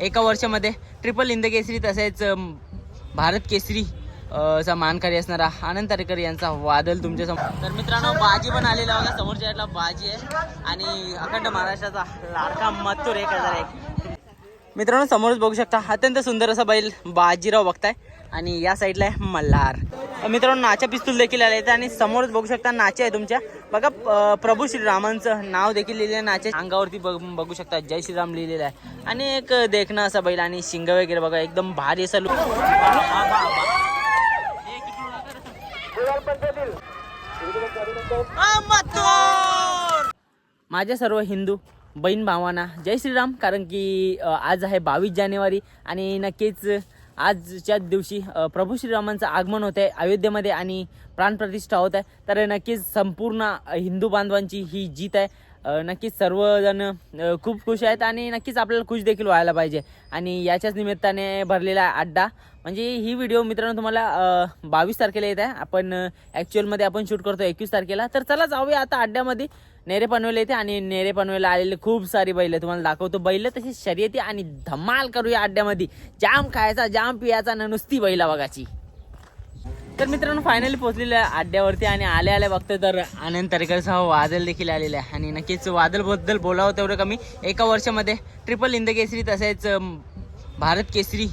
एका वर्षामध्ये ट्रिपल इंद केसरी तसेच भारत केसरी चा मानकरी असणारा आनंद तारेकर यांचा वादल तुमच्यासमोर. तर मित्रांनो बाजी पण आलेला बघा समोरच्या साईडला बाजी आहे. आणि अखंड महाराष्ट्राचा लाडका मथुर एक हजार एक मित्रांनो समोरच बघू शकता अत्यंत सुंदर असा बैल बाजीराव बघताय. आणि या साईडला आहे मल्हार. मित्रांनो नाचा पिस्तूल देखील आले आहेत आणि समोरच बघू शकता नाचे आहे तुमच्या. बघा प्रभू श्रीरामांचं नाव देखील लिहिलेलं आहे नाचे अंगावरती बघ बघू शकता जय श्रीराम लिहिलेलं आहे. आणि एक देखणं असा बैल आणि शिंग वगैरे बघा एकदम भारी असा लुक माझ्या सर्व हिंदू बहीण भावांना जय श्रीराम कारण की आज आहे बावीस जानेवारी आणि नक्कीच आजच्या दिवशी प्रभू श्रीरामांचं आगमन होत आहे अयोध्येमध्ये आणि प्राणप्रतिष्ठा होत आहे तर नक्कीच संपूर्ण हिंदू बांधवांची ही जीत आहे. नक्कीच सर्वजण खूप खुश आहेत आणि नक्कीच आपल्याला खुश देखील व्हायला पाहिजे. आणि याच्याच निमित्ताने भरलेला आहे अड्डा. म्हणजे ही व्हिडिओ मित्रांनो तुम्हाला बावीस तारखेला येत आहे. आपण ॲक्च्युअलमध्ये आपण शूट करतो एकवीस तारखेला. तर चला जाऊया आता अड्ड्यामध्ये. नेरे पनवेल येते आणि नेरे पनवेलला आलेले खूप सारी बैल तुम्हाला दाखवतो बैल तशी शर्यती आणि धमाल करूया अड्ड्यामध्ये. जाम खायचा जाम पियाचा आणि नुसती बैला बघाची तर मित्रांनो फायनली पोहोचलेल्या आहे अड्ड्यावरती आणि आल्या आल्या बघतो तर आनंद तरेकरसह वादल देखील आलेले आहे. आणि नक्कीच वादलबद्दल बोलावं तेवढं कमी. एका वर्षामध्ये ट्रिपल इंद केसरी तसेच भारत केसरी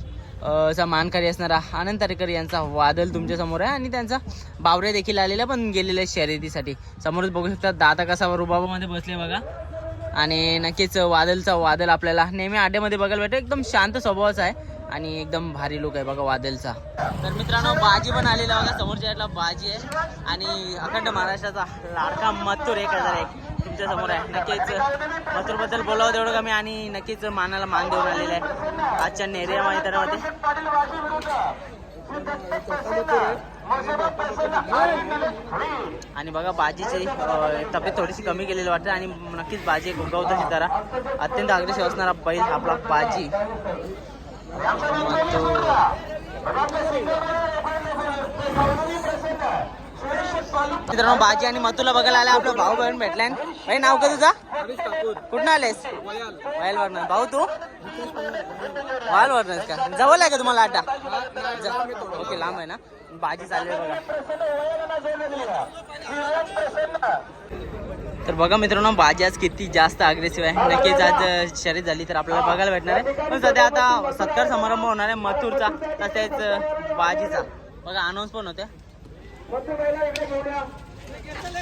चा मानकरी असणारा आनंद तारेकर यांचा वादल तुमच्यासमोर आहे आणि त्यांचा बावरे देखील आलेला पण गेलेला आहे शर्यतीसाठी. समोरच बघू शकता दाता कसा रुबाबामध्ये बसले बघा. आणि नक्कीच वादलचा वादल आपल्याला नेहमी आड्यामध्ये बघायला भेटतो. एकदम शांत स्वभावाचा आहे आणि एकदम भारी लोक आहे बघा वादलचा. तर मित्रांनो बाजी पण आलेला बघा समोरच्या बाजी आहे. आणि अखंड महाराष्ट्राचा लाडका मथुर एक हजार एक. तुमच्यासमोर आहे. नक्कीच मथुरबद्दल बोलावं तेवढं कमी आणि नक्कीच मानाला मान देऊन आलेला आहे. आजच्या नेरिया मैदानामध्ये आणि बघा बाजीची तब्येत थोडीशी कमी केलेली वाटते आणि नक्कीच बाजी गुंगावतो सितारा अत्यंत अग्रेसिव्ह असणारा बैल आपला बाजी. मित्रांनो बाजी आणि मथुला बघायला आला आपला भाऊ बहीण भेटलाय. भाई नाव का तुझा? कुठं आलेस? वायल. वरनं. भाऊ तू? वायल वरनं का? जवळ आहे का तुम्हाला ज- ओके लांब आहे ना. बाजी चालली आहे बघा. तर बघा मित्रांनो बाजी आज किती जास्त अग्रेसिव्ह आहे. नक्कीच आज शर्यत झाली तर आपल्याला बघायला भेटणार आहे. पण सध्या आता सत्कार समारंभ होणार आहे मथुरचा तसेच बाजीचा. बघा अनाऊन्स पण होते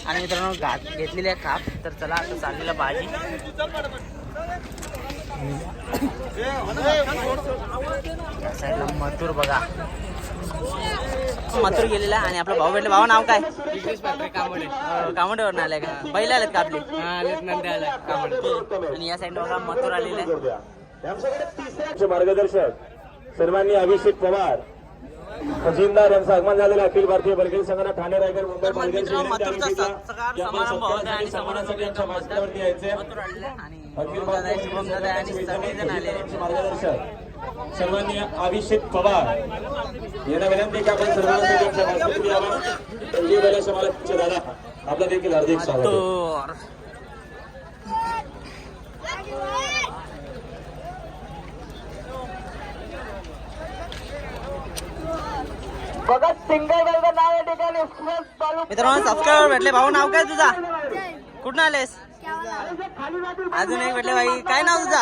आणि मित्रांनो घात घेतलेली आहे काप. तर चला आता चाललेला या साईडला मथुर बघा. मथुर गेलेला आहे आणि आपला भाऊ भेटला. भाऊ नाव काय? कामोडेवर आलाय का? बैल आलेत का आपले? आणि या साईड बघा मथुर आलेले मार्गदर्शक सर्वांनी अभिषेक पवार खजिनदार यांचं आगमन झालेलं. अखिल भारतीय बलगेल संघाला ठाणे रायगड मुंबई तर पालघर मित्रांनो, विनंती मथुरचा आहे स- सकाळ की आपण समारंभ होत आहे आणि सत्कारासाठी समारंभ सगळ्यांच्या मार्गावरती यायचे अखिल भारतीय सर्वांनी अभिषेक पवार यांना विनंती की आपण सर्वांनी त्यांच्या मार्गावरती यावं. दादा आपलं देखील हार्दिक स्वागत आहे. नाव या ठिकाणी एक्सप्रेस चालू मित्रांनो सबस्क्राईबर भेटले. भाऊ नाव काय तुझा? कुठं आलेस? अजून एक भेटले भाई काय नाव तुझा?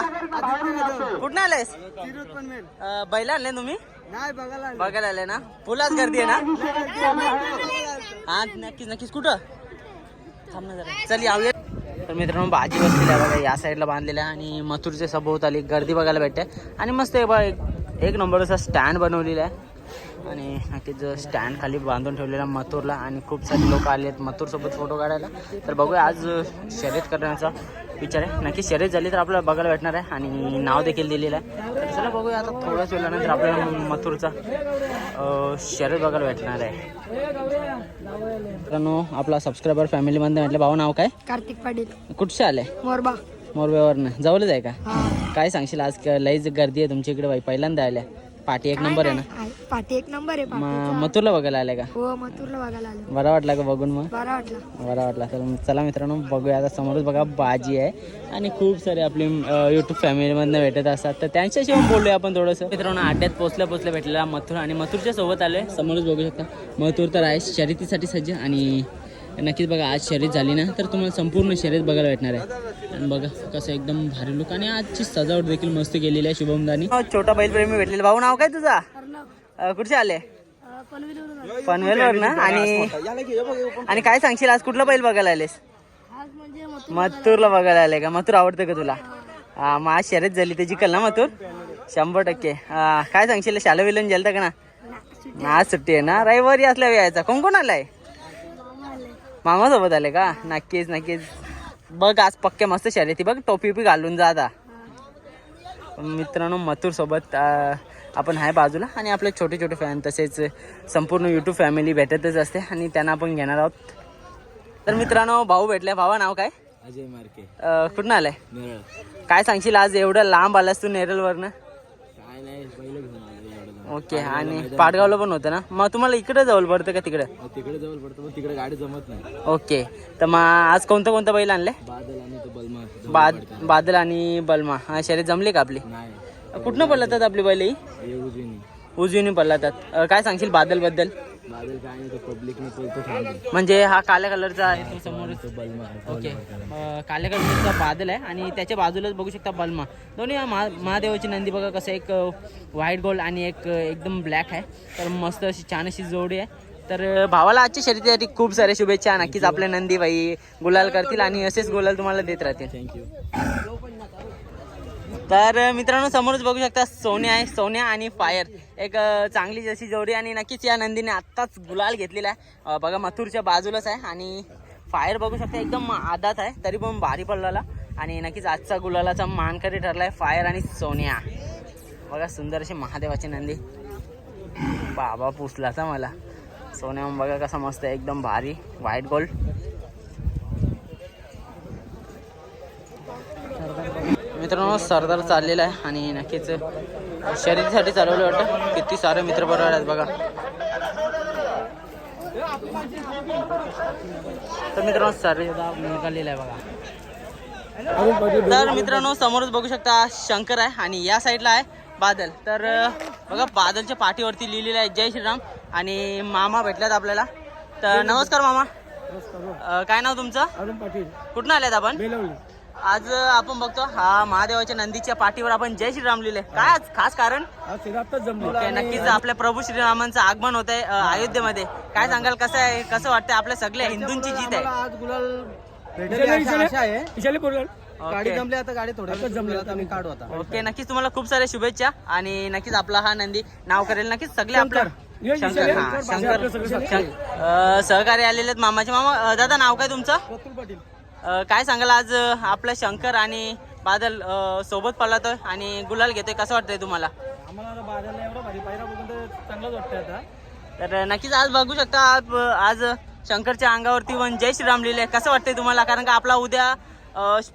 कुठं आलेस? अं, बैल आणले तुम्ही? बघायला आले ना? फुलाच गर्दी आहे ना? हा नक्कीच नक्कीच. कुठं? थांब ना जरा. चल यावूया तर मित्रांनो भाजी बसलेल्या बघा या साईडला बांधलेल्या आणि मथुरच्या सभोवताली गर्दी बघायला भेटते. आणि मस्त आहे बघा एक एक नंबरचा स्टँड बनवलेला आहे. आणि नक्कीच स्टँड खाली बांधून ठेवलेला मथुरला आणि खूप सारे लोक आले आहेत. मथुरसोबत फोटो काढायला. तर बघूया आज शर्यत करण्याचा विचार आहे. नक्की शर्यत झाली तर आपल्याला बघायला भेटणार आहे आणि नाव देखील दिलेलं आहे. तर चला बघूया आता थोड्याच वेळानंतर आपल्याला मथुरचा शर्यत बघायला भेटणार आहे. मित्रांनो आपला सबस्क्रायबर फॅमिलीमध्ये म्हटलं भाऊ नाव काय? कार्तिक पाटील. कुठचे आले? मोरबा. मोरब्यावरनं. जवळच आहे का? काय सांगशील? आज लईच गर्दी आहे तुमच्या इकडे बाई. पहिल्यांदा आल्या. पाठी एक नंबर आहे ना. पाठी एक नंबर आहे मग पाठीचा. मथुरला बघायला आले का? हो मथुरला बघायला आलो. बरा वाटला का बघून मग? बरा वाटला. बरा वाटला. तर मग चला मित्रांनो बघूया. आता समोरच बघा बाजी आहे. आणि खूप सारे आपली यूट्यूब फॅमिलीमधनं भेटत असतात. तर त्यांच्याशी पण बोलूया आपण थोडंसं. मित्रांनो अड्ड्यात पोचल्या पोचल्या भेटलेला मथुर आणि मथुरच्या सोबत आलोय. समोरच बघू शकता. मथुर तर आहे शर्यतीसाठी सज्ज आणि नक्कीच बघा आज शर्यत झाली ना तर तुम्हाला संपूर्ण शर्यत बघायला भेटणार आहे. आणि बघा कसं एकदम भारी लुक आणि आजची सजावट देखील मस्त केलेली आहे शुभमदानी छोटा बैलप्रेमी भेटलेला. भाऊ नाव काय तुझा? कुठचे आले? पनवेलवर ना? आणि आणि काय सांगशील आज कुठला बैल बघायला आलेस? म्हणजे मथुरला बघायला आले का? मथुर आवडतं का तुला? हा मग आज शर्यत झाली त्याची कल ना मथुर? शंभर टक्के. काय सांगशील शाला विलन गेलता का ना? आज सुट्टी आहे ना? रविवारी असल्या यायचा. कोण कोण आलाय? मामा सोबत आले का? नक्कीच नक्कीच. बघ आज पक्के मस्त शर्यती. बघ टोपी बी घालून जा आता. मित्रांनो मथुर सोबत आपण आहे बाजूला आणि आपले छोटे छोटे फॅन तसेच संपूर्ण यूट्यूब फॅमिली भेटतच असते आणि त्यांना आपण घेणार आहोत. तर मित्रांनो भाऊ भेटले भावा नाव काय? अजय मार्के. कुठून आलाय? काय सांगशील आज? एवढं लांब आलास तू नेरलवरनं काय नाही पहिलं घेऊन आलो एवढं ओके आणि पाटगावला पण होतं ना? मग तुम्हाला इकडे जवळ पडतं का तिकडे. तिकडे जवळ पडतं पण तिकडे गाडी जमत नाही. ओके. तर मग आज कोणतं कोणतं बैल आणले? बादल आणि तो बलमा. जवळ बाद पडतं. बादल आणि बलमा. हा शर्यत जमली का आपली? नाही. कुठनं पडलातात आपली बैल ही? नाही उजवीने. पडलातात अं, काय सांगशील बादल म्हणजे हा काळ्या कलरचा आहे तो समोर ओके काळ्या कलरचा बादल आहे आणि त्याच्या बाजूलाच बघू शकता बल्मा. दोन्ही महा महादेवाची नंदी बघा कसं एक व्हाईट गोल्ड आणि एक एकदम ब्लॅक आहे. तर मस्त अशी छान अशी जोडी आहे. तर भावाला आजच्या शर्यतीसाठी खूप साऱ्या शुभेच्छा. नक्कीच आपल्या नंदी बाई गुलाल करतील आणि असेच गुलाल तुम्हाला देत राहतील. थँक्यू तर मित्रांनो समोरच बघू शकता सोन्या आहे. सोन्या आणि फायर एक चांगली जशी जोडी आणि नक्कीच या नंदीने आत्ताच गुलाल घेतलेला आहे. बघा मथुरच्या बाजूलाच आहे आणि फायर बघू शकता एकदम आदात आहे. तरी पण भारी पडलेला. आणि नक्कीच आजचा गुलालाचा मानकरी ठरलाय फायर आणि सोन्या बघा सुंदर अशी महादेवाची नंदी. बाबा पुसलाचा मला. सोन्या बघा कसा मस्त आहे. एकदम भारी. व्हाईट गोल्ड मित्रांनो सरदार चाललेला आहे आणि नक्कीच शर्यतीसाठी चालवलं वाटतं. किती सारे मित्र बरोबर आहेत बघा. तर मित्रांनो शर्यत निघालेला आहे बघा. तर मित्रांनो समोरच बघू शकता शंकर आहे आणि या साईडला आहे बादल. तर बघा बादलच्या पाठीवरती लिहिलेलं आहे जय श्रीराम आणि मामा भेटल्यात आपल्याला. तर नमस्कार मामा. काय नाव तुमचं? अरुण पाटील. कुठून आल्यात आपण? आज आपण बघतो हा महादेवाच्या नंदीच्या पाठीवर आपण जय श्रीराम लिहिले काय आज? खास कारण? नक्कीच आपल्या प्रभू श्रीरामांचं आगमन होत आहे अयोध्येमध्ये. काय सांगाल? कसं आहे कसं वाटतं आपल्या सगळ्या हिंदूंची जीत आहे? आज गुलाल भेटेल अशी आशा आहे. गाडी ओके. जमली आता गाडी थोड्या जमली आता आम्ही काढू आता. ओके नक्कीच तुम्हाला खूप साऱ्या शुभेच्छा आणि नक्कीच आपला हा नंदी नाव करेल. नक्कीच सगळे आपल्या शंकर. हा शंकर शंक- अं, सहकारी आलेले आहेत मामाचे मामा. अं, दादा नाव काय तुमचं? पाटील. काय सांगाल आज आपला शंकर आणि बादल सोबत पळतोय आणि गुलाल घेतोय कसं वाटतंय तुम्हाला? आम्हाला आता बाजारला एवढा भारी पायरा बघून तर चांगलंच वाटतंय आता. तर नक्कीच आज बघू शकता आप- आज शंकरच्या अंगावरती वन जय श्रीराम लिहिले कसं वाटतंय तुम्हाला? कारण का आपला उद्या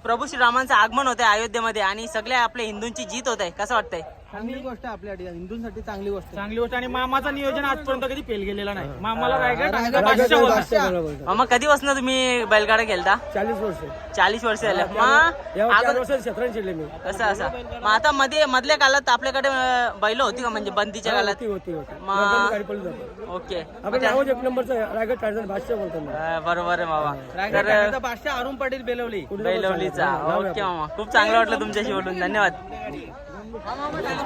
प्रभू श्रीरामांचं आगमन होतंय अयोध्येमध्ये आणि सगळ्या आपल्या हिंदूंची जीत होत आहे कसं वाटतंय? चांगली गोष्ट आहे आपल्या हिंदूंसाठी चांगली गोष्ट चांगली गोष्ट आणि मामाचं नियोजन आजपर्यंत कधी फेल गेलेला नाही. मामाला रायगड मग कधी बसणं तुम्ही बैलगाडा गेलता चाळीस वर्ष. चाळीस वर्ष झाले. मग अगोदर- वर्षात शतरंज शिरले मी. कसं असं. मग आता मध्ये मधल्या काळात आपल्याकडे अं, बैल होती का? म्हणजे बंदीच्या काळात? होती होती होती. मग- नंतर गाडी पळून जाते. ओके. आपण नावच एक नंबरचं रायगड टायझन भाष्य बोलतो मी. अं, बरोबर आहे बाबा तर बादशाह अरुण पाटील बेलवली. बैलवलीचा. ओके मामा. खूप चांगलं वाटलं तुमच्याशी बोलून. धन्यवाद.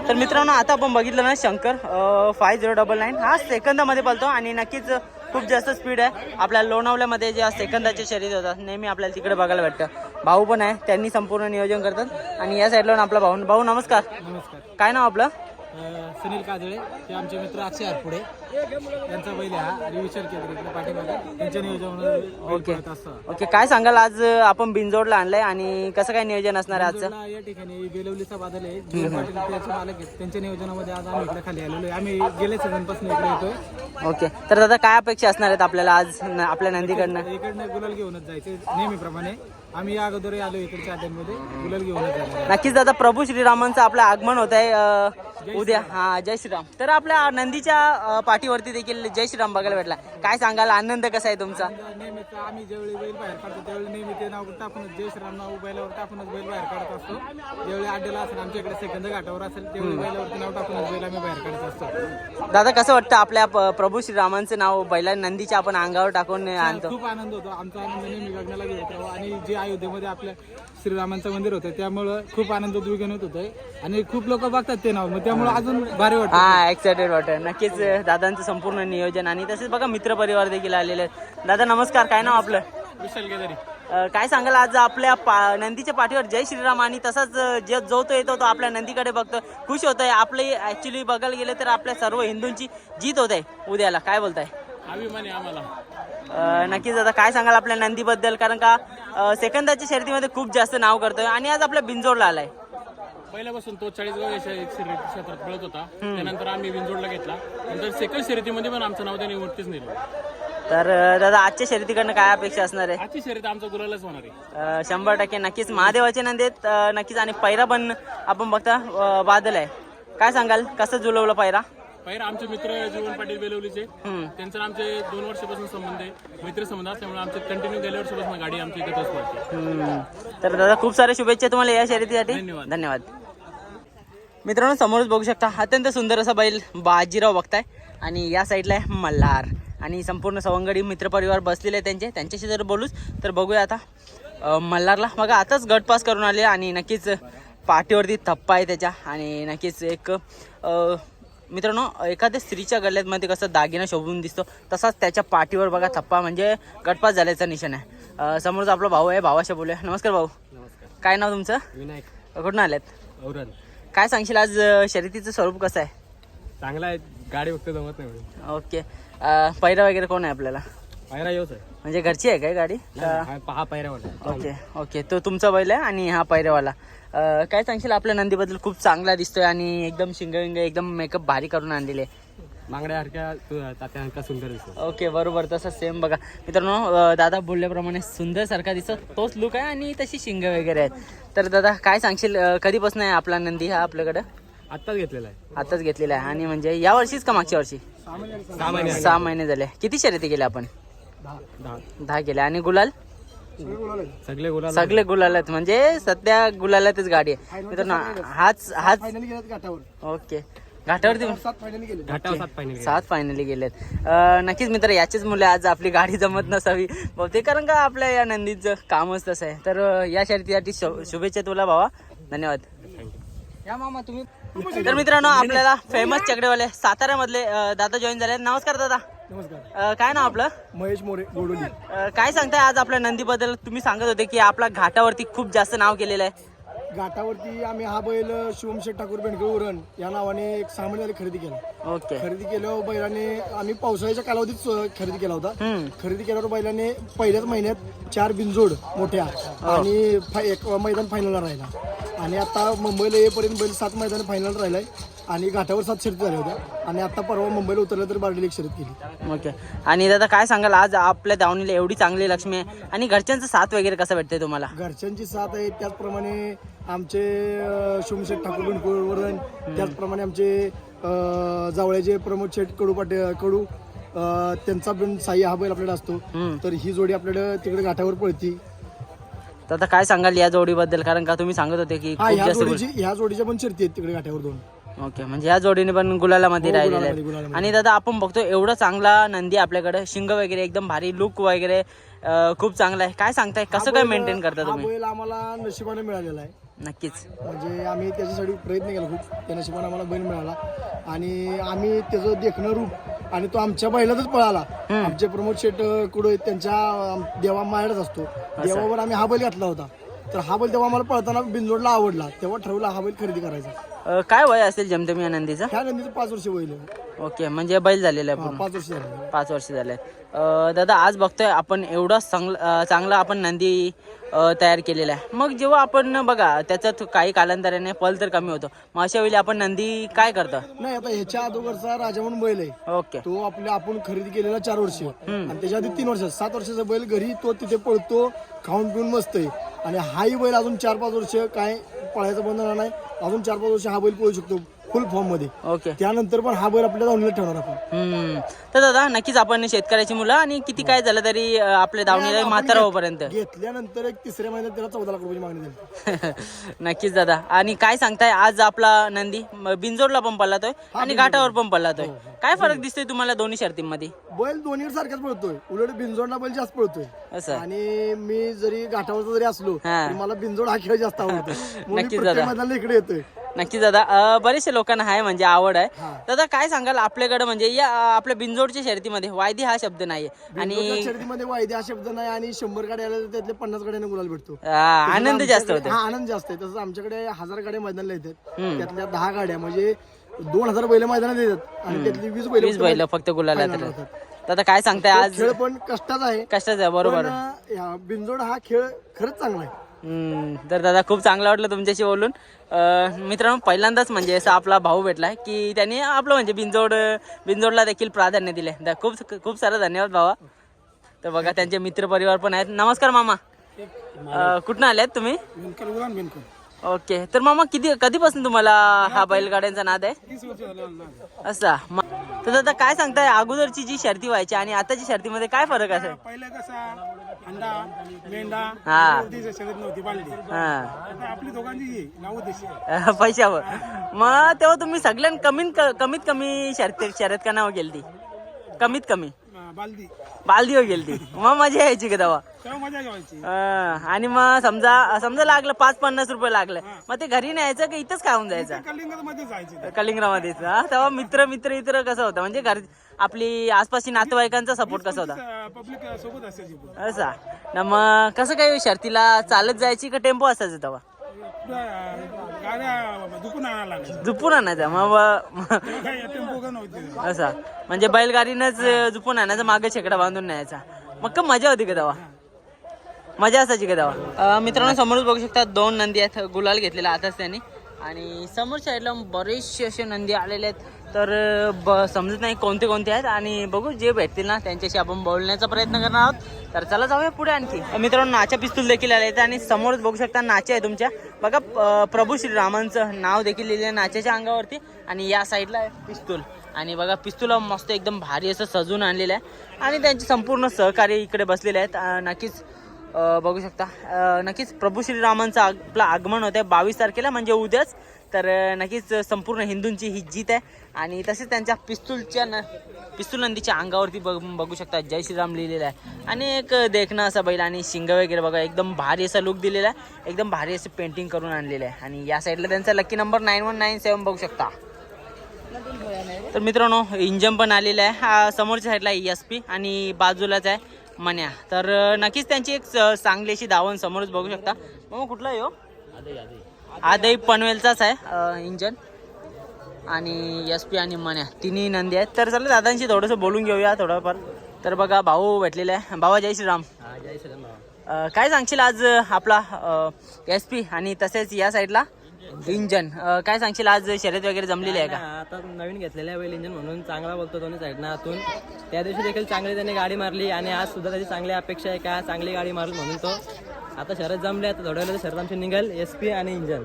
तर मित्रांनो आता आपण बघितलं ना Shankar five zero double nine हा सेकंदामध्ये पळतो आणि नक्कीच खूप जास्त स्पीड आहे. आपल्या लोणावल्यामध्ये ज्या सेकंदाचे शर्यत होतात नेहमी आपल्याला तिकडे बघायला भेटतं. भाऊ पण आहे त्यांनी संपूर्ण नियोजन करतात. आणि या साईडला आपला भाऊ भाऊ नमस्कार. नमस्कार. काय नाव आपलं? सुनील काजळे ते आमचे मित्र अक्षय आरपुडे. त्यांचा बैल हा आणि विचार केला पाठीमागे. त्यांच्या नियोजनामध्ये ओके. ओके काय सांगाल आज आपण बिनजोडला आणलंय आणि कसं काय नियोजन असणार आहे आजचं? बिंजोडला या ठिकाणी बेलवलीचा बादल आहे. जे पाटील त्याचे मालक आहेत. त्यांच्या नियोजनामध्ये आज आम्ही इकडे खाली आलेलो आहे. आम्ही गेले सीझनपासून इकडे येतोय. ओके. तर दादा काय अपेक्षा असणार आहेत आपल्याला आज न- आपल्या नंदीकडनं? इकडनं गुलाल घेऊनच जायचे नेहमीप्रमाणे. आम्ही या अगोदर आलो इकडच्या आद्यांमध्ये. गुलाल जायचं नक्कीच दादा प्रभू श्रीरामांचं आपलं आगमन होत आहे उद्या. हा जय श्रीराम. तर आपल्या नंदीच्या अं, पाठीवरती देखील जय श्रीराम बघायला भेटला. काय सांगाल? आनंद कसा आहे तुमचा? नेहमीच. आम्ही ज्यावेळी बैल बाहेर काढतो त्यावेळी नेहमी ते नाव टाकूनच जय श्रीराम नाव बैलावर टाकूनच बैल बाहेर काढत असतो. ज्यावेळी असेल आमच्या इकडे सेकंद घाटावर असेल त्यावेळी बैलावरती नाव टाकूनच बैल आम्ही बाहेर काढत असतो. दादा कसं वाटतं आपल्या प- प्रभू श्रीरामांचं नाव बैला नंदीच्या आपण अंगावर टाकून आणतो? खूप आनंद होतो. आमचा आनंद नेहमी गगनाला घेत. राहू आणि जे अयोध्येमध्ये आपल्या श्रीरामांचं मंदिर होतं. त्यामुळं खूप आनंद द्विगुणित होतोय. आणि खूप लोक बघतात ते नाव मग त्यामुळे अजून भारी वाटतं. हा एक्सायटेड वाटत नक्कीच दादांचं संपूर्ण नियोजन आणि तसेच बघा मित्र परिवार देखील आलेले आहेत. दादा नमस्कार. काय नाव आपलं? विशाल गेदारी अं, काय सांगाल आज आपल्या पा नंदीच्या पाठीवर? जय श्रीराम आणि तसाच जे जो तो येतो तो आपल्या नंदीकडे बघतो. खुश होत आहे आपले ऍक्च्युली बघायला गेले तर आपल्या सर्व हिंदूंची जीत होत आहे उद्याला. काय बोलताय? अभिमानी आम्हाला. अं, नक्कीच आता काय सांगाल आपल्या नंदीबद्दल? कारण का सेकंदाच्या शर्यतीमध्ये खूप जास्त नाव करतोय आणि आज आपल्या बिंजोडला आलाय. पहिल्यापासून तो चाळीसगाव या क्षेत्रात पळत होता. त्यानंतर आम्ही विंजोडला घेतला. नंतर सेकंड शर्यतीमध्ये पण आमचं नाव त्याने वरतीच नेलं. तर दादा आजच्या शर्यतीकडनं काय अपेक्षा असणार आहे? आजची शर्यत आमचा गुलालच होणार आहे. शंभर टक्के नक्कीच. महादेवाचे नंदी आहेत अं, नक्कीच आणि पैरा पण आपण बघता बादल आहे. काय सांगाल? कसं जुलवलं पैरा? पहिला आमचे मित्र जीवन पाटील बेलवलीचे. त्यांचं आमचे दोन वर्षापासून संबंध आहे. मित्र संबंध असल्यामुळे आमचे कंटिन्यू गेल्या वर्षापासून गाडी आमची एकत्रच पडते हम्म. तर दादा खूप साऱ्या शुभेच्छा तुम्हाला या शर्यतीसाठी. धन्यवाद. धन्यवाद. मित्रांनो समोरच बघू शकता अत्यंत सुंदर असा बैल बाजीराव बघताय. आणि या साईडला आहे मल्हार. आणि संपूर्ण सवंगडी मित्रपरिवार बसलेले आहे त्यांचे. त्यांच्याशी जर बोलूच तर बघूया आता. अं, मल्हारला. बघा आताच गट पास करून आले आणि नक्कीच पाठीवरती थप्पा आहे त्याच्या. आणि नक्कीच एक अं, मित्रांनो एखाद्या स्त्रीच्या गल्ल्यामध्ये कसं दागिना शोभून दिसतो तसाच त्याच्या पाठीवर बघा थप्पा म्हणजे गटपास झाल्याचा निशाण आहे. समोरच आपला भाऊ आहे भावाशी बोलूया. नमस्कार भाऊ. काय नाव तुमचं? विनायक. कुठून आल्यात काय सांगशील आज शर्यतीचं स्वरूप कसं आहे? चांगला आहे गाडी फक्त जमत नाही ओके. पैरा वगैरे कोण आहे आपल्याला? पायरा येऊच आहे. म्हणजे घरची आहे काय गाडी? पहा पायऱ्यावर ओके ओके. तो तुमचा बैल आहे आणि हा पैरेवाला काय सांगशील? आपल्या नंदीबद्दल खूप चांगला दिसतोय आणि एकदम शिंग विंग एकदम मेकअप भारी करून आणलेले. सुंदर दिसतो ओके बरोबर तसं सेम बघा. मित्रांनो दादा बोलल्याप्रमाणे सुंदर सारखा दिसत. तोच लुक आहे आणि तशी शिंग वगैरे आहेत. तर दादा काय सांगशील कधीपासून आहे आपला नंदी हा आपल्याकडं? आत्ताच घेतलेला आहे. आताच घेतलेला आहे. आणि म्हणजे या वर्षीच का मागच्या वर्षी? सहा महिने झाले. किती शर्यती केल्या आपण? दहा केल्या. आणि गुलाल? सगळे गुलाल सगळे गुलालात म्हणजे सध्या गुलालातच गाडी आहे. मित्रांनो हाच हाच ओके. घाटावरती घाटावर सात फायनल सात फायनली गेलेत. नक्कीच मित्र याचीच मुले आज आपली गाडी जमत नसावी. बहुतेक कारण का आपल्या या नंदीचं कामच तसं आहे. तर या शर्यतीसाठी शु- शुभेच्छा तुला भावा. धन्यवाद. या मामा तुम्ही तर मित्रांनो आपल्याला फेमस चकडेवाले साताऱ्यामधले दादा जॉईन झाले. नमस्कार दादा. नमस्कार. काय नाव आपलं? महेश मोरे गोडोली. काय सांगताय आज आपल्या नंदीबद्दल? तुम्ही सांगत होते की आपला घाटावरती खूप जास्त नाव केलेलं आहे. घाटावरती आम्ही हा बैल शिवम शेठ ठाकूर बेंडकर उरण या नावाने एक सहा महिने झाले खरेदी केला. ओके. खरेदी केल्यावर बैलाने आम्ही पावसाळ्याच्या कालावधीत खरेदी केला होता. हम्म. खरेदी केल्यावर बैलाने पहिल्याच महिन्यात चार बिनजोड मोठ्या आणि फा- एक मैदान फायनलला राहिला. आणि आता मुंबईला येईपर्यंत बैल सात मैदान फायनल राहिलाय. आणि घाटावर सात शर्यती झाल्या होत्या. आणि आता परवा मुंबईला उतरलं तर बारडेली एक शर्यत केली. ओके. आणि दादा काय सांगाल? आज आपल्या दावणीला एवढी चांगली लक्ष्मी आहे. आणि घरच्यांचा साथ वगैरे कसं भेटते तुम्हाला? घरच्यांची साथ आहे त्याचप्रमाणे आमचे अं, शिवमशेठ ठाकूर बिनकुळ वरण त्याचप्रमाणे आमचे जावळ्याचे प्रमोद शेठ कडू पाटे कडू अं, त्यांचा पण साई हा बैल आपल्याकडे असतो. तर ही जोडी आपल्याकडे तिकडे घाटावर पळती. तर आता काय सांगाल या जोडीबद्दल? कारण का तुम्ही सांगत होते की हा खूप ह्या जास्त जोडीची ह्या जोडीच्या पण शर्ती आहेत तिकडे घाटावर दोन. ओके म्हणजे या जोडीने पण गुलालामध्ये हो, राहिलेले आहेत. आणि दादा आपण बघतो एवढा चांगला नंदी आपल्याकडे शिंग वगैरे एकदम भारी लुक वगैरे खूप चांगला आहे. काय सांगताय? कसं काय मेंटेन करता तुम्ही? बैल आम्हाला नशिबाने मिळालेला आहे. नक्कीच. म्हणजे आम्ही त्याच्यासाठी प्रयत्न केला खूप. त्या नशिबाने आम्हाला बैल मिळाला. आणि आम्ही त्याचं देखणं रूप आणि तो आमच्या बैलातच पळाला. आमचे प्रमोद शेठ कुडे त्यांच्या देवा मायाडच असतो. देवावर आम्ही हा बैल घातला होता. तर हा बैल तेव्हा आम्हाला पळताना बिनजोडला आवडला. तेव्हा ठरवला हा बैल खरेदी करायचा. अं, काय वय असेल जमतेम या नंदीचं ह्या नंदीचं पाच वर्ष बैल आहे. ओके म्हणजे बैल झालेला आहे पूर्ण. पाच वर्ष झाले पाच वर्ष झाले अं, दादा आज बघतोय आपण एवढा चांगला अं, चांगला आपण नंदी अं, तयार केलेला आहे. मग जेव्हा आपण बघा त्याच्यात काही कालांतराने पल तर कमी होतो. मग अशा वेळी आपण नंदी काय करतो? नाही आता ह्याच्या अगोदरचा राजा म्हणून बैल आहे. ओके. तो आपल्या आपण खरेदी केलेला चार वर्ष. आणि त्याच्या आधी तीन वर्ष. सात वर्षाचा बैल घरी तो तिथे पळतो खाऊन पिऊन मस्त आहे. आणि हाही बैल अजून चार पाच वर्ष काय पळायचं बंद नाही. अजून चार पाच वर्ष हा बैल पळू शकतो. फुल फॉर्ममध्ये. ओके. त्यानंतर पण हा बैल आपल्या दावणीला ठेवणार आपण. हम्म. तर दादा नक्कीच आपण शेतकऱ्याची मुलं आणि किती काय झालं तरी अं, आपल्या दावणीला म्हातारा होईपर्यंत. घेतल्यानंतर एक तिसऱ्या महिन्यात त्याला चौदा लाख रुपयाची मागणी झाली. नक्कीच दादा. आणि काय सांगताय आज आपला नंदी म- बिंजोडला पण पडलातोय आणि घाटावर पण पडलातोय काय फरक दिसतोय तुम्हाला दोन्ही शर्तींमध्ये? बैल दोन्ही सारखाच पळतोय. उलट बिनजोडला बैल जास्त पळतोय. असं. आणि मी जरी घाटावरचा जरी असलो हा. तरी मला बिनजोड हा खेळ जास्त आवडतो म्हणून मी नक्कीच प्रत्येक दादा. मैदानाला इकडे येतोय. नक्कीच दादा. अं, बरेचसे लोकांना आहे म्हणजे आवड आहे. दादा काय सांगाल आपल्याकडे? म्हणजे या अं, आपल्या बिंजोडच्या शर्यतीमध्ये वायदी हा शब्द नाहीये. आणि शर्यतीमध्ये वायदे हा शब्द नाही आणि शंभर गाड्या आल्या तर त्यातले पन्नास गाड्याने गुलाल भेटतो. अं, आनंद जास्त होतो. हा आनंद जास्त आहे. तसंच आमच्याकडे हजार गाड्या मैदानाला येतात. त्यातल्या दहा गाड्या म्हणजे दोन हजार बैल मैदानात येतात आणि त्यातली वीस बैल वीस बैल फक्त गुलाला तर. दादा काय सांगताय आज? खेळ पण कष्टाचा आहे. कशाचं आहे बरोबर. पण, अं, ह्या बिनजोड हा खेळ खरंच चांगला आहे. तर दादा खूप चांगलं वाटलं तुमच्याशी बोलून. मित्रांनो पहिल्यांदाच म्हणजे असा आपला भाऊ भेटलाय की त्यांनी आपलं म्हणजे बिंजोड बिंजोडला देखील प्राधान्य दिले दा- खूप खूप सारं धन्यवाद भावा. तर बघा त्यांचे मित्र परिवार पण आहेत. नमस्कार मामा. कुठनं आले तुम्ही? ओके. तर मामा किती कधीपासून तुम्हाला हा बैलगाड्यांचा नाद आहे? असा. तर दादा काय सांगताय? अगोदरची जी शर्ती व्हायची आणि आताची शर्तीमध्ये काय फरक असेल? पहिले कसा अंडा मेंढा हा. नव्हती हा. आता आपली दोघांची नाव देशी अह, पैशावर. मग तेव्हा तुम्ही सगळ्यात कमीत कमीत कमी शर्यत शर्यत का नाव गेली ती कमीत कमी. बालदी. बालदीवर गेली ती मग मजा यायची का तेव्हा? तेव्हा मजा घ्यायची अह, आणि मग समजा समजा लागलं पाच पन्नास रुपये लागलं. मग ते घरी न्यायचं का इथंच खाऊन जायचं? मध्ये जायचे कलिंगरामध्ये हा तेव्हा मित्र मित्र मित्र कसं होतं? म्हणजे घर आपली आसपासची नातेवाईकांचा सपोर्ट कसा होता? पब्लिक सोबत असायची असा. ना मग कसं काय शर्तीला चालत जायची का टेम्पो असायचं तेव्हा? गाड्या दुखून आणायला लागल्या. झुपून आणायचा. मग मग- काही टेम्पो का नव्हते असा. म्हणजे बैलगाडीनंच झुपून आणायचा मागे शेकडा बांधून न्यायचा. मग का मजा होती का तेव्हा? मजा असायची का तेव्हा? मित्रांनो समोरच बघू शकता दोन नंदी आहेत. गुलाल घेतलेला आताच त्यांनी. आणि समोर साईडला बरेचसे असे नंदी आलेले आहेत. तर ब समजत नाही कोणते कोणते आहेत आणि बघू जे भेटतील ना त्यांच्याशी आपण बोलण्याचा प्रयत्न करणार आहोत. तर चला जाऊया पुढे आणखी. मित्रांनो नाच्या पिस्तूल देखील आले आहेत आणि समोरच बघू शकता नाचे आहे तुमच्या. बघा प्रभू श्रीरामांचं नाव देखील लिहिलं आहे नाच्याच्या अंगावरती आणि या साईडला आहे पिस्तूल. आणि बघा पिस्तूल मस्त एकदम भारी असं सजून आणलेलं आहे. आणि त्यांचे संपूर्ण सहकार्य इकडे बसलेले आहेत. नक्कीच बघू शकता. नक्कीच प्रभू श्रीरामांचं आग- आपलं आगमन होतं आहे बावीस तारखेला म्हणजे उद्याच. तर नक्कीच संपूर्ण हिंदूंची ही जीत आहे. आणि तसेच त्यांच्या पिस्तूलच्या न पिस्तूल नंदीच्या अंगावरती बघ बघू शकता जय श्रीराम लिहिलेलं आहे. आणि एक देखणं असा बैल आणि शिंग वगैरे बघा एकदम भारी असा लुक दिलेला आहे. एकदम भारी असं पेंटिंग करून आणलेलं आहे. आणि या साईडला त्यांचा lucky number nine one nine seven बघू शकता. तर मित्रांनो इंजन पण आलेलं आहे. हा समोरच्या साईडला एस पी आणि बाजूलाच आहे. मन्या. तर नक्कीच त्यांची एक चांगली अशी धावण समोरच बघू शकता. मग कुठला आहे हो? आदई पनवेलचाच आहे इंजन. आणि एस पी आणि मन्या तिन्ही नंदी आहेत. तर चला दादांशी थोडंसं बोलून घेऊया थोडंफार. तर बघा भाऊ भेटलेला आहे. भावा जय श्रीराम. जय श्रीराम काय सांगशील आज आपला एस पी आणि तसेच या साईडला? इंजन. काय सांगशील आज शर्यत वगैरे जमलेली आहे का? आता नवीन घेतलेलं आहे वेल इंजिन म्हणून. चांगला बोलतो दोन्ही साईडनं आतून त्या दिवशी देखील चांगली त्याने गाडी मारली आणि आज सुद्धा त्याची चांगली अपेक्षा आहे का? चांगली गाडी मारली म्हणून तो. आता शरद जमले आता थोड्या वेळेला शरद आमची निघेल. एस पी आणि इंजन.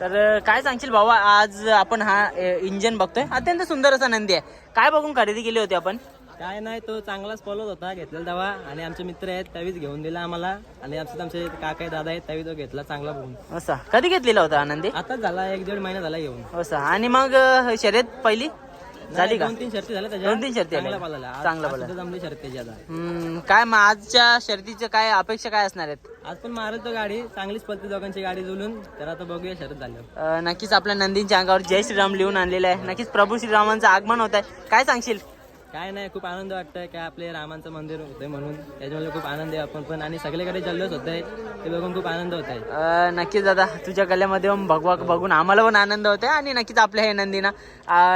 तर काय सांगशील भावा आज आपण हा इंजन बघतोय. अत्यंत सुंदर असा नंदी आहे. काय बघून खरेदी केली होती आपण? काय नाही तो चांगलाच पळत होता घेतलेला तेव्हा. आणि आमचे मित्र आहेत त्यावेळीच घेऊन दिला आम्हाला. आणि आमचे आमचे काका दादा आहेत त्यावेळी तो घेतला चांगला बघून. असा. कधी घेतलेला होता आनंदी? आताच झाला एक दीड महिना झाला घेऊन असा. आणि मग अं, शर्यत पहिली? झाली का? दोन तीन शर्ती झाल्या त्याच्या. दोन तीन शर्ती चांगला आल्या. पळाला चांगला जमली शर्त त्याची आता हम्म, काय मग आजच्या शर्तीचं काय अपेक्षा काय असणार आहेत? आज पण मारल तो गाडी. चांगलीच पळते दोघांची गाडी जुलून. तर आता बघूया शरद झालं अं, नक्कीच आपल्या नंदींच्या अंगावर जय श्रीराम लिहून आणलेलं आहे. नक्कीच प्रभू श्रीरामांचं आगमन होत आहे काय सांगशील? काय नाही खूप आनंद वाटतंय काय आपले रामांचं मंदिर होतंय म्हणून. त्याच्यामुळे खूप आनंद आहे आपण पण. आणि सगळीकडे जल्लोष होत आहे ते बघून खूप आनंद होत आहे नक्कीच दादा तुझ्या गल्ल्यामध्ये येऊन भगवा बघून आम्हाला पण आनंद होतोय आणि नक्कीच आपल्या हे नंदीना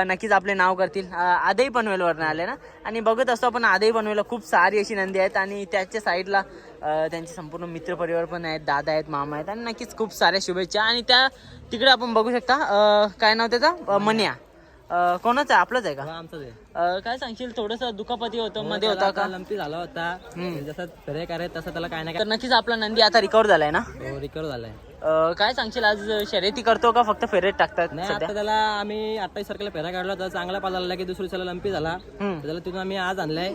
नक्कीच आपले नाव करतील. अं, आदई पनवेलवरनं आले ना? आणि बघत असतो आपण आदई पनवेलला खूप सारी अशी नंदी आहेत आणि त्याच्या साईडला त्यांचे संपूर्ण मित्रपरिवार पण आहेत दादा आहेत मामा आहेत. आणि नक्कीच खूप साऱ्या शुभेच्छा. आणि त्या तिकडे आपण बघू शकता. काय नाव त्याचं? मनिया मन्या. कोणाचं आहे? आपलंच आहे का? हा आमचाच आहे. अं, काय सांगशील? थोडस दुखापती होतं मध्ये होता का लंपी झाला होता. जसा फेरे करायचं तसं त्याला काय नाही तर नक्कीच आपला नंदी आता रिकवर झालाय ना? काय रिकवर झालाय. अं, काय सांगशील? आज शर्यती करतो का? फक्त फेरेट टाकतात नाही सध्या? आता त्याला आम्ही अठ्ठावीस तारखेला फेरा काढला तर चांगला पाला की दुसरी त्याला लंपी झाला. हम्म. त्याला तिथून आम्ही आज आणलाय.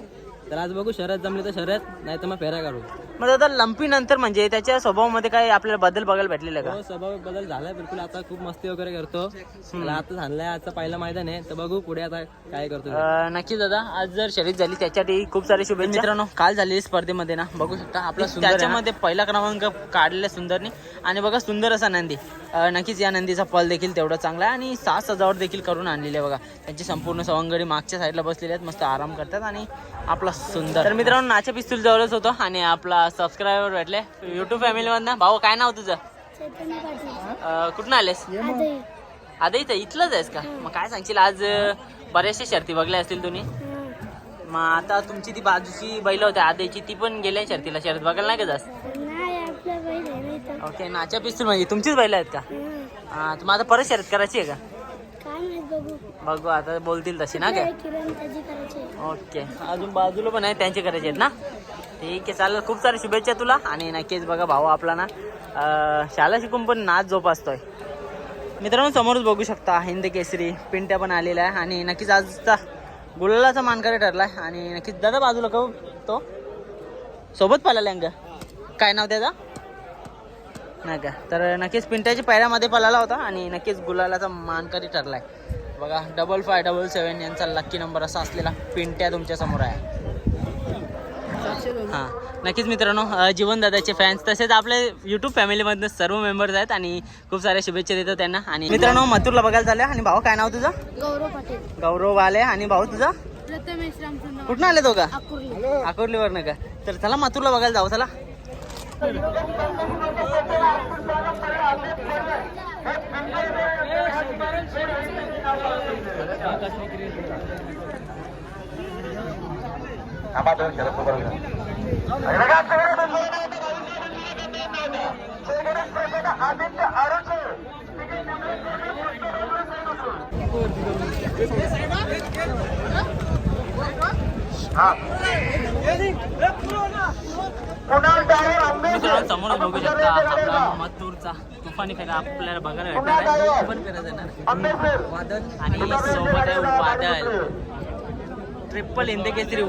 तर आज बघू शरद जमली तर शरद नाही तर मग फेरा काढू. मग आता लंपी नंतर म्हणजे त्याच्या स्वभावामध्ये काय आपल्याला बदल बघायला भेटलेला का? हो स्वभाव बदल झालाय बिलकुल. आता खूप मस्ती वगैरे करतो. त्याला आता झालाय आजचा पहिला मैदान आहे. तर बघू पुढे आता काय करतो तो. अं, नक्की दादा आज जर शर्यत झाली त्याच्यासाठी खूप सारे शुभेच्छा. मित्रांनो काल झालेली स्पर्धेमध्ये ना बघू शकता आपला सुंदर त्याच्यामध्ये पहिला क्रमांक काढलेला सुंदरने. आणि बघा सुंदर असा नंदी. अं, नक्कीच या नंदीचा पल देखील तेवढा चांगला आहे. आणि सात सजावट देखील करून आणलेली आहे बघा. त्यांची संपूर्ण सवंगडी मागच्या साईडला बसलेली आहेत. मस्त आराम करतात आणि आपला सुंदर. तर मित्रांनो नाच्या पिस्तूल जवळच होतो. आणि आपला सबस्क्रायबर भेटले. युट्यूब फॅमिलीमधनं भाऊ काय नाव तुझं? अं, कुठून आलेस? आता इथं इथलंच आहेस का? मग काय सांगशील आज अं, बऱ्याचशा शर्ती बघल्या असतील तुम्ही. मग आता तुमची ती बाजूची बैल होत्या आधीची ती पण गेल्या शर्तीला. शर्त बघायला नाही का जास्त? नाही आपल्या बैल आहे नाही तर. ओके नाच्या पिस्तूल म्हणजे तुमचीच बैल आहेत का? हं. हा तुम्हाला आता परत शर्यत करायची आहे का? काय माहीत बघू. बघू आता बोलतील तशी ना काय? किरण त्याची करायची ओके अजून बाजूला पण आहे त्यांचे करायचे आहेत ना? ठीक आहे चालेल. खूप साऱ्या शुभेच्छा तुला. आणि नक्कीच बघा भाऊ आपला ना शाला शाळा शिकून पण नाच जोपासतोय. मित्रांनो समोरच बघू शकता हिंद केसरी पिंट्या पण आलेला आहे. आणि नक्कीच आजचा गुलालाचा मानकरी ठरला आहे आणि नक्कीच दादा बाजूला कहू तो. सोबत पळाला अंग. काय नाव त्याचा? नाही का तर नक्कीच पिंट्याच्या पायऱ्यामध्ये पळाला होता आणि नक्कीच गुलालाचा मानकरी ठरला आहे बघा डबल फाय डबल सेवन यांचा लक्की नंबर असा असलेला पिंट्या तुमच्यासमोर आहे. हां. नक्कीच मित्रांनो अं, जीवन दादाचे फॅन्स तसेच आपले युट्यूब फॅमिलीमधनं सर्व मेंबर्स आहेत आणि खूप साऱ्या शुभेच्छा देतो त्यांना. आणि मित्रांनो मथुरला बघायला झालं आणि भाऊ काय नाव तुझं? गौरव पाटील. गौरव आले आणि भाऊ तुझा? कुठून आले दोघा अकुर्ली अकोर्लीवरनं का? तर चला मथुरला बघायला जाऊ चला. आदित्य आरोचे समोर बघू शकता आपला मथुरचा तुफानी फेरा आपल्याला बघायला भेटणार आहे. वादळ आणि सोबत आहे वादळ ट्रिपल हिंद केसरी.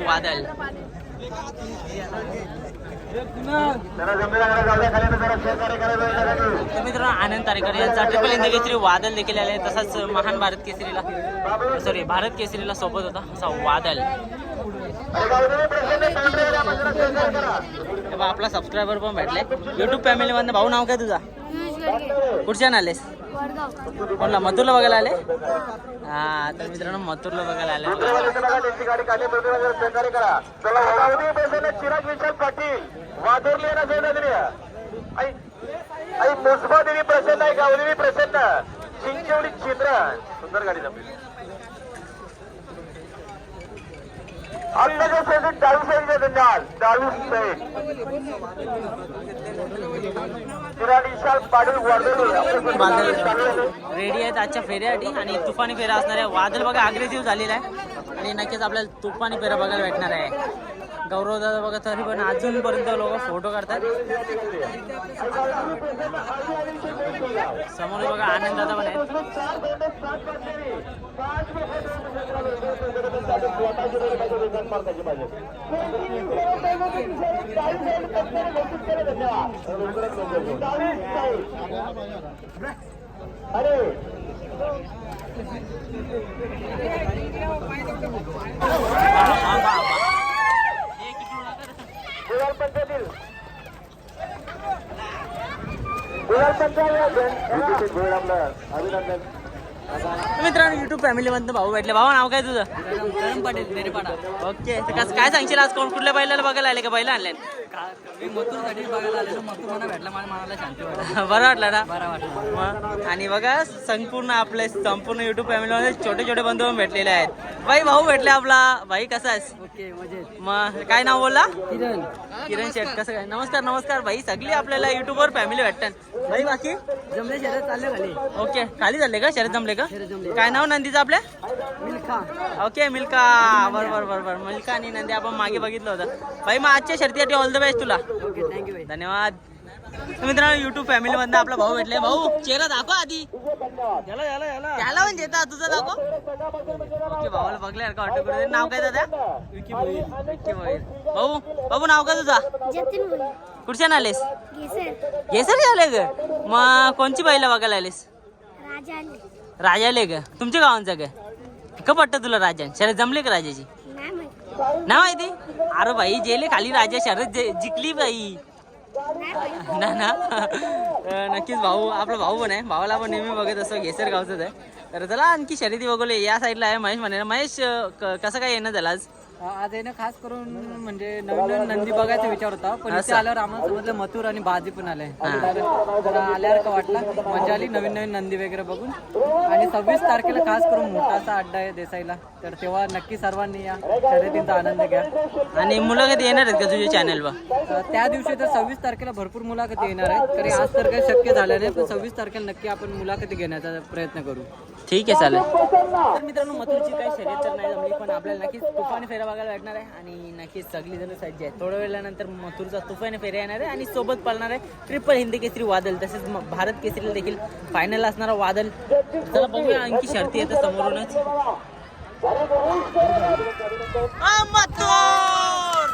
तर मित्रांनो आनंद तारेकर यांचा ट्रिपल हिंद केसरी वादळ देखील आले तसाच महान भारत केसरीला सॉरी भारत केसरीला सोबत होता असा. तेव्हा आपला सबस्क्रायबर पण भेटले युट्यूब फॅमिली मधनं भाऊ नाव काय तुझा? कुठच्या आलेस वडगाव कोणला मथुरला बघायला आले? हा तर मित्रांनो मथुरला बघायला आले. चिराग विशाल पाटील वादोरली यांना जोडा प्रसन्न आहे गावदेवी प्रसन्न. चिंचवडी चित्र सुंदर गाडी जमली आत्ताच्या सेवेत डावीस साईडचे धन्यवाद डावीस साईड चिराग विशाल पाटील वादोरली आपल्या बादल सर्वांना चालू आहे. रेडी आहेत आजच्या फेऱ्यासाठी आणि तुफानी फेरा असणार आहे वादळ बघा अग्रेसिव्ह झालेला आहे. आणि नक्कीच आपल्याला तुफानी फेरा बघायला भेटणार आहे. गौरव दादा बघा तरी पण अजूनपर्यंत लोक फोटो काढतात समोर बघा आनंद दादा पण अरे हा, बा, बा. हे किती उडा कर. गुलाल पंचायतील गुलाल पंचायत अभिनंदन. मित्रांनो युट्यूब फॅमिली मधनं भाऊ भेटले. भाऊ नाव काय तुझं? करण पाटील नेरेपाडा ओके तर कसं काय सांगशील आज? कोण कुठल्या बैलाला बघायला आले का? बैला आणले मी मथुरसाठी बघायला आलेलो. मथुर मला भेटला माझ्या मनाला शांती वाटली. बरं वाटलं ना? बरा वाटला. मग आणि बघा संपूर्ण आपले संपूर्ण युट्यूब फॅमिलीमध्ये छोटे छोटे बंधू पण भेटलेले आहेत. भाई भाऊ भेटले आपला. भाई कसा आहेस? ओके मजेत. मग काय नाव बोलला? किरण. किरण शेठ कसं काय? नमस्कार नमस्कार. भाई सगळी आपल्याला युट्यूबवर फॅमिली भेटतात. भाई बाकी? जमले शरद चालले खाली. ओके. खाली झाले का? शरद जमले का? काय नाव नंदीचं आपल्या मिल्खा. ओके मिल्का बरोबर बरोबर मिल्का आणि नंदी आपण मागे बघितलं होतं. भाई मग आजच्या शर्तीसाठी ऑल द बेस्ट तुला. ओके थँक्यू धन्यवाद. मित्रांनो युट्यूब फॅमिली मधनं आपला भाऊ भेटले भाऊ चेहरा दाखव आधी. त्याला पण देता तुझं दाखव. ओके भावाला बघल्यासारखं वाटतं कुठे नाव काय दादा? विकी. भाऊ भाऊ नाव काय तुझा? कुठच्या आलेस? घेसर आले ग? मग कोणची बैला बघायला आलेस? राजा आले ग. तुमच्या गावांचा ग? का पट्ट तुला राजा शरद जमले का राजाची? नाही माहिती. ना माहिती? अरे भाई जेले खाली राजा शरद जे- जिंकली बाई. ना ना. नक्कीच भाऊ आपला भाऊ पण आहे. भावाला पण नेहमी बघत असतो घेसर गावचाच आहे तर चला आणखी शर्यती वगैरे या साईडला आहे महेश म्हणे. महेश कसं काय येणं झालं आज? आज आहे ना खास करून म्हणजे नवीन नवीन नंदी बघायचा विचार होता पण इथे असं. आल्यावर आम्हाला समजलं मथुर आणि बाजी पण आले. आल्यावर का वाटला? मजा आली नवीन नवीन नंदी वगैरे बघून. आणि सव्वीस तारखेला खास करून मोठासा अड्डा आहे देसाईला. तर तेव्हा नक्की सर्वांनी या शर्यतींचा आनंद घ्या. आणि मुलाखत येणार आहेत का तुझ्या चॅनलवर त्या दिवशी तर सव्वीस तारखेला भरपूर मुलाखती येणार आहेत. तरी आज तर काही शक्य झालं नाही पण सव्वीस तारखेला नक्की आपण मुलाखती घेण्याचा प्रयत्न करू. ठीक आहे चालेल. तर मित्रांनो मथुरची काही शर्यत तर नाही जमली पण आपल्याला नक्कीच तुफाने फेऱ्या बघायला भेटणार आहे. आणि नक्कीच सगळी जण सज्ज आहे थोड्या वेळानंतर मथुरचा तुफाने फेऱ्या येणार आहे आणि सोबत पाळणार आहे ट्रिपल हिंदी केसरी वादल. तसेच भारत केसरीला देखील फायनल असणारा वादल. चला बघूया आणखी शर्ती येतं समोरूनच. मथुर!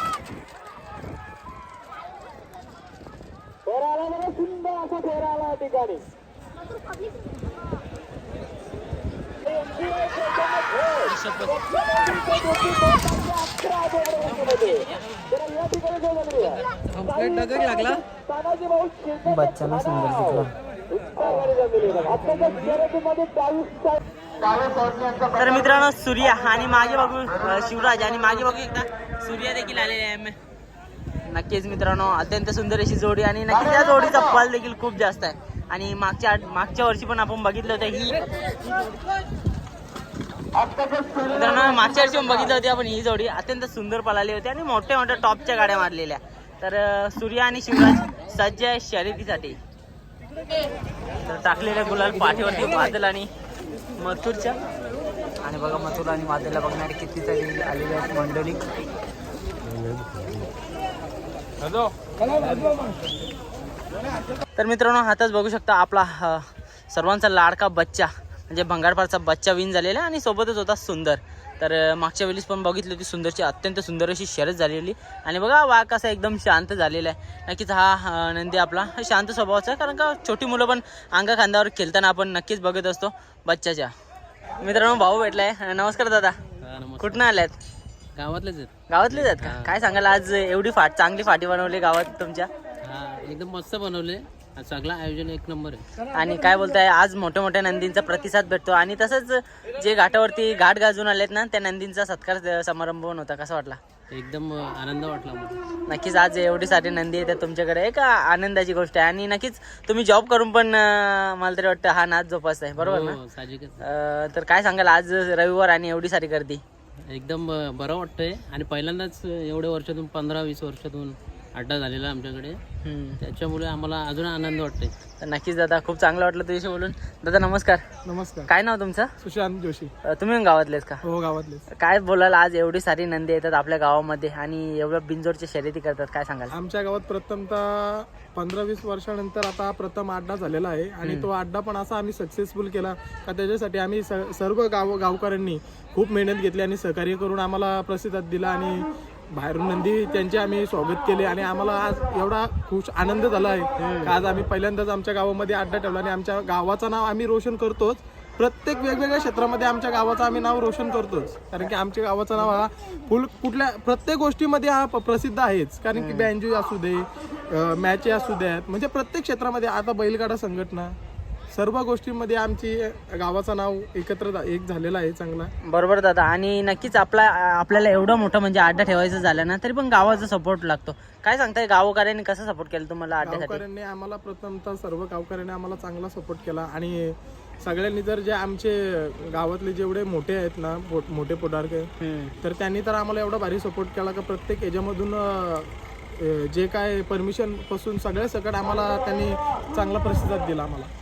कंप्लेंट डगर लागला. तर मित्रांनो सूर्या आणि मागे बघू शिवराज आणि मागे बघू एकदा. सूर्या देखील आलेले आहे. नक्कीच मित्रांनो अत्यंत सुंदर अशी जोडी आणि नक्कीच या जोडीचा पल देखील खूप जास्त आहे. आणि मागच्या मागच्या वर्षी पण आपण बघितलं होतं ही मित्रांनो मागच्या वर्षी बघितलं होती आपण ही जोडी. अत्यंत सुंदर पळाली होती आणि मोठ्या मोठ्या टॉपच्या गाड्या मारलेल्या. तर सूर्या आणि शिवराज सज्ज आहे शर्यतीसाठी. तर टाकलेल्या गुलाल पाठीवरती बादल आणि मथुरच्या. आणि बघा मथुर आणि बादलला बघणारे किती तरी आलेले आहेत मंडळी. तर मित्रांनो हातच बघू शकता आपला सर्वांचा लाडका बच्चा. म्हणजे भंगारपारचा बच्चा विन झालेला आणि सोबतच होता सुंदर. तर मागच्या वेळेस पण बघितली होती सुंदरची अत्यंत सुंदर अशी शर्यत झालेली. आणि बघा वाघ कसा एकदम शांत झालेला आहे. नक्कीच हा नंदी आपला हा शांत स्वभावाचा आहे कारण का छोटी मुलं पण अंगा खांद्यावर खेळताना आपण नक्कीच बघत असतो बच्चाच्या. मित्रांनो भाऊ भेटलाय. नमस्कार दादा. कुठनं आल्यात? गावातलेच आहेत. गावातलेच आहेत का? काय सांगाल आज एवढी फाट चांगली फाटी बनवली गावात तुमच्या? एकदम मस्त बनवले. सगळं आयोजन एक नंबर आहे. आणि काय बोलताय आज मोठ्या मोठ्या नंदींचा प्रतिसाद भेटतो आणि तसंच जे घाटावरती घाट गाजून आलेत ना त्या नंदींचा सत्कार समारंभ पण होता. कसा वाटला? एकदम आनंद वाटला नक्कीच आज एवढी सारी नंदी येतात तुमच्याकडे. एक आनंदाची गोष्ट आहे. आणि नक्कीच तुम्ही जॉब करून पण मला तरी वाटतं हा नाच जोपासताय. बरोबर ना? हो, तर काय सांगाल आज रविवार आणि एवढी सारी गर्दी? एकदम बरं वाटतंय. आणि पहिल्यांदाच एवढ्या वर्षातून पंधरा वीस वर्षातून अड्डा झालेला आमच्याकडे. हम्म. त्याच्यामुळे आम्हाला अजून आनंद वाटतोय. तर नक्कीच दादा खूप चांगलं वाटलं तुझ्याशी बोलून. दादा नमस्कार. नमस्कार. काय नाव तुमचं? सुशांत जोशी. तुम्ही गावातलेच का? हो गावातलेच. काय बोलाल आज? एवढी सारी नंदी येतात आपल्या गावामध्ये आणि एवढ्या बिंजोरच्या शर्यती करतात. काय सांगाल? आमच्या गावात प्रथमतः पंधरा वीस वर्षानंतर आता प्रथम अड्डा झालेला आहे आणि तो अड्डा पण असा आम्ही सक्सेसफुल केला का त्याच्यासाठी आम्ही स- सर्व गाव गावकऱ्यांनी खूप मेहनत घेतली आणि सहकार्य करून आम्हाला प्रसिद्धात दिला आणि बाहेरून नंदी त्यांचे आम्ही स्वागत केले आणि आम्हाला आज एवढा खुश आनंद झाला आहे. आज आम्ही पहिल्यांदाच आमच्या गावामध्ये अड्डा ठेवला आणि आमच्या गावाचं नाव आम्ही रोशन करतोच. प्रत्येक वेगवेगळ्या क्षेत्रामध्ये आमच्या गावाचं आम्ही नाव रोशन करतोच. कारण की आमच्या गावाचं नाव हा फुल कुठल्या प्रत्येक गोष्टीमध्ये हा प्रसिद्ध आहेच. कारण की बँजू असू दे मॅच असू द्यात. म्हणजे प्रत्येक क्षेत्रामध्ये. आता बैलगाडा संघटना सर्व गोष्टींमध्ये आमची गावाचं नाव एकत्र एक झालेलं आहे चांगला. बरोबर दादा. आणि नक्कीच आपला आपल्याला एवढं मोठं म्हणजे अड्डा ठेवायचं झालं ना तरी पण गावाचा सपोर्ट लागतो. काय सांगताय गावकऱ्यांनी कसं सपोर्ट केलं तुम्हाला अड्ड्यासाठी गावकऱ्यांनी आम्हाला प्रथमतः सर्व गावकऱ्यांनी आम्हाला चांगला सपोर्ट केला. आणि सगळ्यांनी जर जे आमचे गावातले जेवढे मोठे आहेत ना पो- मोठे पुढारके हम्म. तर त्यांनी तर आम्हाला एवढा भारी सपोर्ट केला का प्रत्येक याच्यामधून अं, अं, जे काय परमिशनपासून सगळ्या सकट आम्हाला त्यांनी चांगला प्रतिसाद दिला आम्हाला.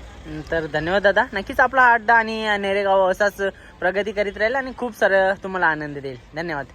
तर धन्यवाद दादा. नक्कीच आपला अड्डा आणि नेरेगाव असाच प्रगती करीत राहील आणि खूप सारं तुम्हाला आनंद देईल. धन्यवाद.